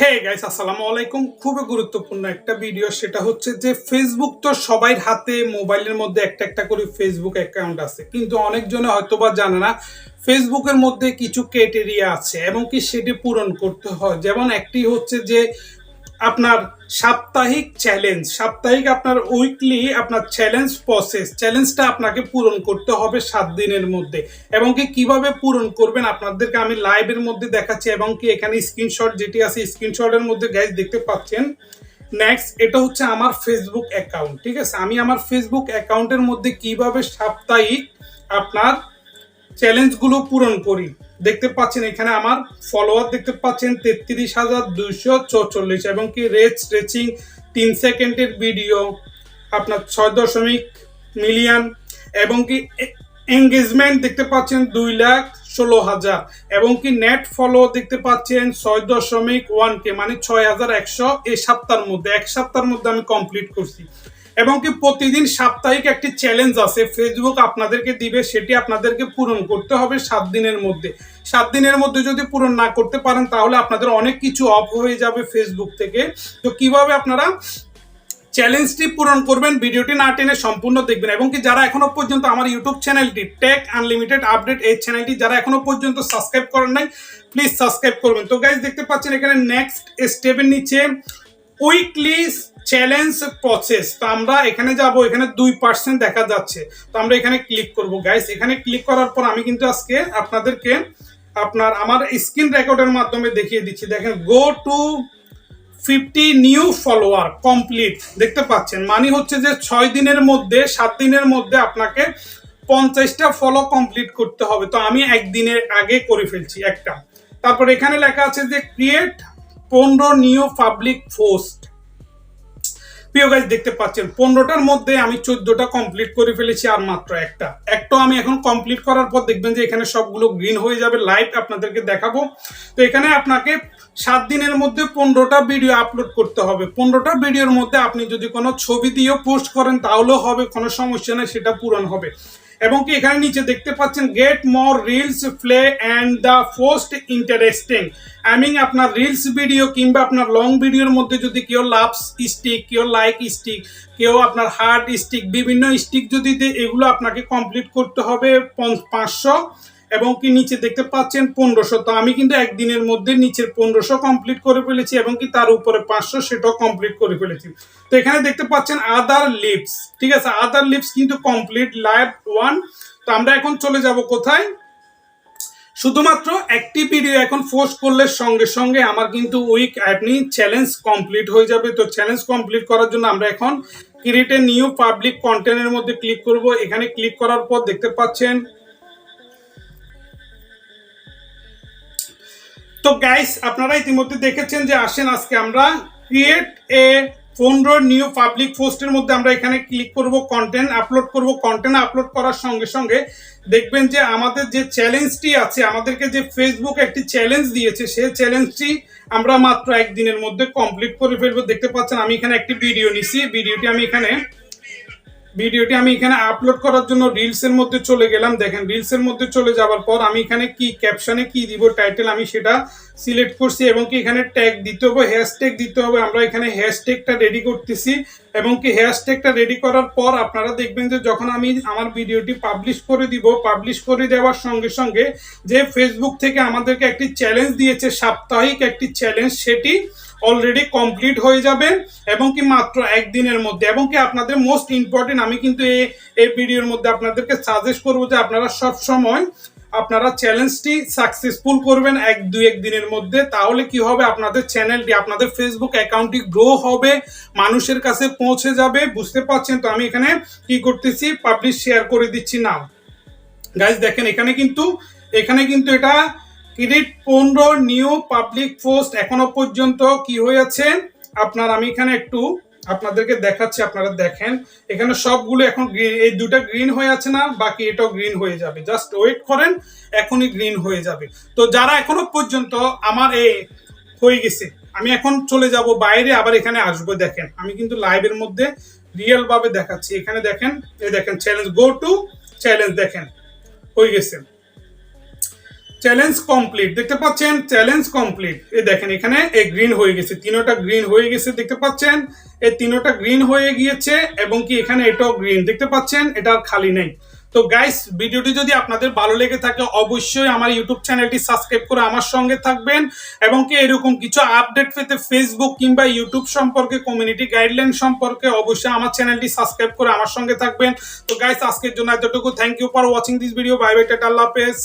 Hey guys আসসালামু আলাইকুম। খুবই গুরুত্বপূর্ণ একটা ভিডিও সেটা হচ্ছে যে ফেসবুক তো সবাই হাতে মোবাইলের মধ্যে একটা একটা করে ফেসবুক অ্যাকাউন্ট আছে। কিন্তু অনেকজনে হয়তোবা জানে না ফেসবুকের মধ্যে কিছু ক্রাইটেরিয়া আছে এবং কি সেটি পূরণ করতে হয়। যেমন একটি হচ্ছে যে আপনার সাপ্তাহিক চ্যালেঞ্জ সাপ্তাহিক আপনার উইকলি আপনার চ্যালেঞ্জ প্রসেস চ্যালেঞ্জটা আপনাকে পূরণ করতে হবে সাত দিনের মধ্যে। এবং কি কীভাবে পূরণ করবেন আপনাদেরকে আমি লাইভের মধ্যে দেখাচ্ছি এবং কি এখানে স্ক্রিনশট যেটি আছে স্ক্রিনশটের মধ্যে গ্যাস দেখতে পাচ্ছেন। নেক্সট এটা হচ্ছে আমার ফেসবুক অ্যাকাউন্ট ঠিক আছে? আমি আমার ফেসবুক অ্যাকাউন্টের মধ্যে কীভাবে সাপ্তাহিক আপনার চ্যালেঞ্জগুলো পূরণ করি? দেখতে পাচ্ছেন এখানে আমার ফলোয়ার দেখতে পাচ্ছেন তেত্রিশ হাজার দুইশো চৌচল্লিশ এবং কি রেট স্ট্রেচিং তিন সেকেন্ডের ভিডিও আপনার ছয় দশমিক মিলিয়ন এবং কি এঙ্গেজমেন্ট দেখতে পাচ্ছেন দুই লাখ ষোলো হাজার এবং কি নেট ফলো দেখতে পাচ্ছেন ছয় দশমিক ওয়ান কে মানে ছয় হাজার একশো এই সপ্তাহের মধ্যে, এক সপ্তাহের মধ্যে আমি কমপ্লিট করছি। এবং কি প্রতিদিন সাপ্তাহিক একটি চ্যালেঞ্জ আছে। ফেসবুক আপনাদেরকে দিবে, সেটি আপনাদেরকে পূরণ করতে হবে সাত দিনের মধ্যে। সাত দিনের মধ্যে যদি পূরণ না করতে পারেন, তাহলে আপনাদের অনেক কিছু অফ হয়ে যাবে ফেসবুক থেকে। তো কীভাবে আপনারা চ্যালেঞ্জটি পূরণ করবেন, ভিডিওটি না টেনে সম্পূর্ণ দেখবেন। এবং কি যারা এখনও পর্যন্ত আমার ইউটিউব চ্যানেলটি টেক আনলিমিটেড আপডেট এই চ্যানেলটি যারা এখনও পর্যন্ত সাবস্ক্রাইব করেন নাই প্লিজ সাবস্ক্রাইব করবেন। তো গাইজ দেখতে পাচ্ছেন এখানে নেক্সট স্টেপের নিচে উইকলি চ্যালেঞ্জ প্রসেস তো আমরা এখানে যাব, এখানে দুই পার্সেন্ট দেখা যাচ্ছে। তো আমরা এখানে ক্লিক করব। গাইস এখানে ক্লিক করার পর আমি কিন্তু আজকে আপনাদেরকে আপনার আমার স্ক্রিন রেকর্ডের মাধ্যমে দেখিয়ে দিচ্ছি। দেখেন গো two fifty new follower complete দেখতে পাচ্ছেন? মানে হচ্ছে যে ছয় দিনের মধ্যে, সাত দিনের মধ্যে আপনাকে পঞ্চাশটা ফলো কমপ্লিট করতে হবে। তো আমি একদিনের আগে করে ফেলছি একটা। তারপর এখানে লেখা আছে যে ক্রিয়েট পনেরো নিউ পাবলিক পোস্ট প্রিয় গাইজ দেখতে পাচ্ছেন, পনেরোটার মধ্যে আমি চোদ্দটা কমপ্লিট করে ফেলেছি আর মাত্র একটা। একটা আমি এখন কমপ্লিট করার পর দেখবেন যে এখানে সবগুলো গ্রিন হয়ে যাবে লাইট আপনাদেরকে দেখাবো। তো এখানে আপনাকে সাত দিনের মধ্যে পনেরোটা ভিডিও আপলোড করতে হবে। পনেরোটা ভিডিওর মধ্যে আপনি যদি কোনো ছবি দিয়েও পোস্ট করেন, তাহলেও হবে, কোনো সমস্যা নেই, সেটা পূরণ হবে। এবং কি এখানে নিচে দেখতে পাচ্ছেন get more reels play and the post interesting I mean আপনার রিলস ভিডিও কিংবা আপনার লং ভিডিওর মধ্যে যদি কেউ লাভ স্টিক কেউ লাইক স্টিক কেউ আপনার হার্ট স্টিক বিভিন্ন স্টিক যদি এগুলো আপনাকে কমপ্লিট করতে হবে পাঁচশো। এবং কি নিচে দেখতে পাচ্ছেন পনেরোশো। তো আমি কিন্তু একদিনের মধ্যে নিচের পনেরোশো কমপ্লিট করে ফেলেছি এবং কি তার উপরে পাঁচশো সেটাও কমপ্লিট করে ফেলেছি। তো এখানে দেখতে পাচ্ছেন আদার লিপস ঠিক আছে? আদার লিপস কিন্তু কমপ্লিট লাইভ ওয়ান তো আমরা এখন চলে যাব কোথায়? শুধুমাত্র একটি ভিডিও এখন পোস্ট করলে সঙ্গে সঙ্গে আমার কিন্তু উইক আপনি চ্যালেঞ্জ কমপ্লিট হয়ে যাবে। তো চ্যালেঞ্জ কমপ্লিট করার জন্য আমরা এখন ক্রিয়েট এ নিউ পাবলিক কন্টেন্টের মধ্যে ক্লিক করব। এখানে ক্লিক করার পর দেখতে পাচ্ছেন তো গাইস আপনারা ইতিমধ্যে দেখেছেন যে আসেন আজকে আমরা ক্রিয়েট এ পনেরো নিউ পাবলিক পোস্টের মধ্যে আমরা এখানে ক্লিক করব কন্টেন্ট আপলোড করব। কন্টেন্ট আপলোড করার সঙ্গে সঙ্গে দেখবেন যে আমাদের যে চ্যালেঞ্জটি আছে, আমাদেরকে যে ফেসবুক একটি চ্যালেঞ্জ দিয়েছে, সেই চ্যালেঞ্জটি আমরা মাত্র একদিনের মধ্যে কমপ্লিট করে ফেলব। দেখতে পাচ্ছেন, আমি এখানে একটি ভিডিও নিছি। ভিডিওটি আমি এখানে ভিডিওটি আমি এখানে আপলোড করার জন্য রিলস এর মধ্যে চলে গেলাম। দেখেন রিলস এর মধ্যে চলে যাওয়ার পর আমি এখানে কি ক্যাপশনে কি দিব টাইটেল আমি সেটা সিলেক্ট করছি এবং কি এখানে ট্যাগ দিতে হবে হ্যাশট্যাগ দিতে হবে। আমরা এখানে হ্যাশট্যাগটা রেডি করতেছি এবং কি হ্যাশট্যাগটা রেডি করার পর আপনারা দেখবেন যে যখন আমি আমার ভিডিওটি পাবলিশ করে দিব পাবলিশ করে দেওয়ার সঙ্গে সঙ্গে যে ফেসবুক থেকে আমাদেরকে একটি চ্যালেঞ্জ দিয়েছে, সাপ্তাহিক একটি চ্যালেঞ্জ সেটি অলরেডি কমপ্লিট হয়ে যাবে এবং কি মাত্র একদিনের মধ্যে। এবং কি আপনাদের মোস্ট ইম্পর্টেন্ট আমি কিন্তু এই ভিডিওর মধ্যে আপনাদেরকে সাজেস্ট করব যে আপনারা সব সময় আপনারা চ্যালেঞ্জটি সাকসেসফুল করবেন এক, দুই, এক দিনের মধ্যে, তাহলে কি হবে? আপনাদের চ্যানেলটি, আপনাদের ফেসবুক অ্যাকাউন্টটি গ্রো হবে, মানুষের কাছে পৌঁছে যাবে, বুঝতে পারছেন? তো আমি এখানে কি করতেছি? পাবলিশ শেয়ার করে দিচ্ছি নাও। গাইজ দেখেন, এখানে কিন্তু এখানে কিন্তু এটা ক্রেডিট পনেরো নিউ পাবলিক পোস্ট এখনও পর্যন্ত কি হয়ে হয়েছে? আপনার আমি এখানে একটু আপনাদেরকে দেখাচ্ছি, আপনারা দেখেন। এখানে সবগুলো এখন এই দুটা গ্রিন হয়ে আছে না, বাকি এটাও গ্রিন হয়ে যাবে। জাস্ট ওয়েট করেন, এখনই গ্রিন হয়ে যাবে। তো যারা এখনও পর্যন্ত আমার এই হয়ে গেছে, আমি এখন চলে যাব বাইরে, আবার এখানে আসব, দেখেন। আমি কিন্তু লাইভের মধ্যে রিয়েল ভাবে দেখাচ্ছি। এখানে দেখেন এই দেখেন চ্যালেঞ্জ গো টু চ্যালেঞ্জ দেখেন, হয়ে গেছে। চ্যালেঞ্জ কমপ্লিট দেখতে পাচ্ছেন? চ্যালেঞ্জ কমপ্লিট এই দেখেন, এখানে এই গ্রিন হয়ে গেছে, তিনোটা গ্রিন হয়ে গেছে, দেখতে পাচ্ছেন? এই তিনোটা গ্রিন হয়ে গিয়েছে এবং কি এখানে এটাও গ্রিন দেখতে পাচ্ছেন? এটা খালি নেই। তো গাইস ভিডিওটি যদি আপনাদের ভালো লেগে থাকে, অবশ্যই আমার ইউটিউব চ্যানেলটি সাবস্ক্রাইব করে আমার সঙ্গে থাকবেন এবং কি এরকম কিছু আপডেট পেতে ফেসবুক কিংবা ইউটিউব সম্পর্কে কমিউনিটি গাইডলাইন সম্পর্কে অবশ্যই আমার চ্যানেলটি সাবস্ক্রাইব করে আমার সঙ্গে থাকবেন। তো গাইস আজকের জন্য এতটুকু। Thank you for watching this video bye bye tata, আল্লাহ হাফেজ।